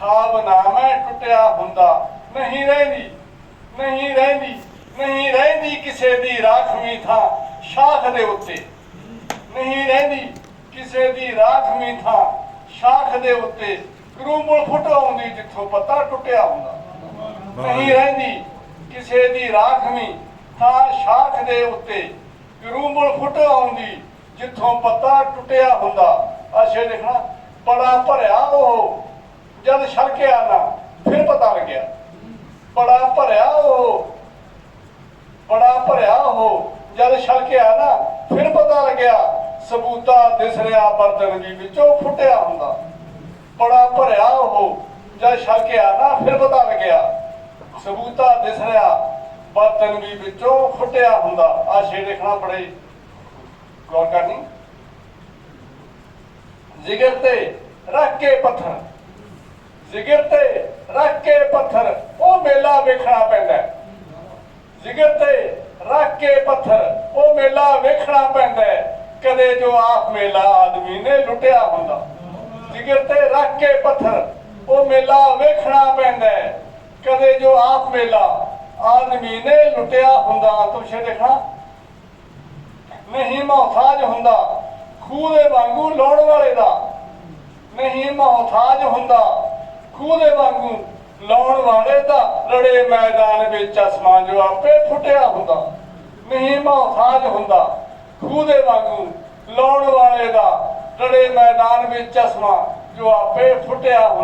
ਖਾਬ ਨਾ ਮੈਂ ਟੁੱਟਿਆ ਹੁੰਦਾ। ਨਹੀਂ ਰਹਿੰਦੀ ਨਹੀਂ ਰਹਿੰਦੀ ਨਹੀਂ ਰਹਿੰਦੀ ਕਿਸੇ ਦੀ ਰਾਖਵੀਂ ਥਾਂ ਸ਼ਾਖ ਦੇ ਉੱਤੇ। ਨਹੀਂ ਰਹਿੰਦੀ ਕਿਸੇ ਦੀ ਰਾਖਵੀਂ ਥਾਂ ਸ਼ਾਖ ਦੇ ਉੱਤੇ। ਕਰੂਮਲ ਫੁੱਟ ਆਉਂਦੀ ਜਿੱਥੋਂ ਪੱਤਾ ਟੁੱਟਿਆ ਹੁੰਦਾ। ਨਹੀਂ ਰਹਿੰਦੀ ਕਿਸੇ ਦੀ ਰਾਖਵੀਂ ਥਾਂ ਸ਼ਾਖ ਦੇ ਉੱਤੇ। ਕਰੂਮਲ ਫੁੱਟ ਆਉਂਦੀ ਜਿੱਥੋਂ ਪਤਾ ਟੁੱਟਿਆ ਹੁੰਦਾ। ਅਸ਼ੇ ਲਿਖਣਾ ਬੜਾ ਭਰਿਆ ਉਹ ਜਦ ਛਲਕਿਆ ਨਾ ਫਿਰ ਪਤਾ ਲੱਗਿਆ ਬੜਾ ਭਰਿਆ ਉਹ। ਬੜਾ ਭਰਿਆ ਉਹ। ਜਦ ਛਲਕਿਆ ਨਾ, ਫਿਰ ਪਤਾ ਲੱਗਿਆ ਸਬੂਤਾ ਦਿਸ ਰਿਹਾ ਬਰਤਨ ਵੀ ਵਿੱਚੋਂ ਫੁੱਟਿਆ ਹੁੰਦਾ। ਬੜਾ ਭਰਿਆ ਉਹ। ਜਦ ਛਲਕਿਆ ਨਾ, ਫਿਰ ਪਤਾ ਲੱਗਿਆ ਸਬੂਤਾ ਦਿਸ ਰਿਹਾ ਬਰਤਨ ਵੀ ਵਿੱਚੋਂ ਫੁੱਟਿਆ ਹੁੰਦਾ। ਆ ਸ਼ੇਰ ਦੇਖਣਾ ਬੜੇ ਗੌਰ ਕਰਨੀ। ਜਿਗਰ ਤੇ ਰੱਖ ਕੇ ਪੱਥਰ। ਜਿਗਰ ਤੇ ਰੱਖ ਕੇ ਪੱਥਰ, ਉਹ ਮੇਲਾ ਵੇਖਣਾ ਪੈਂਦਾ ਹੈ। ਤੇ ਰੱਖ ਕੇ ਪੱਥਰ, ਉਹ ਮੇਲਾ ਵੇਖਣਾ ਪੈਂਦਾ ਕਦੇ ਜੋ ਆਪ ਮੇਲਾ ਆਦਮੀ ਨੇ ਲੁੱਟਿਆ ਹੁੰਦਾ। ਜਿਗਰ ਤੇ ਰੱਖ ਕੇ ਪੱਥਰ, ਉਹ ਮੇਲਾ ਵੇਖਣਾ ਪੈਂਦਾ ਕਦੇ ਜੋ ਆਪ ਮੇਲਾ ਆਦਮੀ ਨੇ ਲੁੱਟਿਆ ਹੁੰਦਾ ਤੁਮਸ਼ੇ ਦੇਖਣਾ ਨਹੀਂ ਮਹਤਾਜ ਹੁੰਦਾ, ਖੂਹ ਦੇ ਵਾਂਗੂ ਲਾਉਣ ਵਾਲੇ ਦਾ। ਨਹੀਂ ਮਹਤਾਜ ਹੁੰਦਾ ਖੂਹ ਦੇ ਵਾਂਗੂ ਲਾਉਣ ਵਾਲੇ ਦਾ ਰੜੇ ਮੈਦਾਨ ਵਿੱਚ ਅਸਮਾਨ ਜੋ ਆਪੇ ਫੁੱਟਿਆ ਹੁੰਦਾ ਨਹੀਂ ਮਹਤਾਜ ਹੁੰਦਾ। ਖੂਹ ਦੇ ਵਾਂਗੂ ਲਾਉਣ ਵਾਲੇ ਦਾ ਰੜੇ ਮੈਦਾਨ ਵਿੱਚ ਚਸ਼ਮਾ ਜੋ ਆਪੇ ਫੁੱਟਿਆ ਹੁੰਦਾ।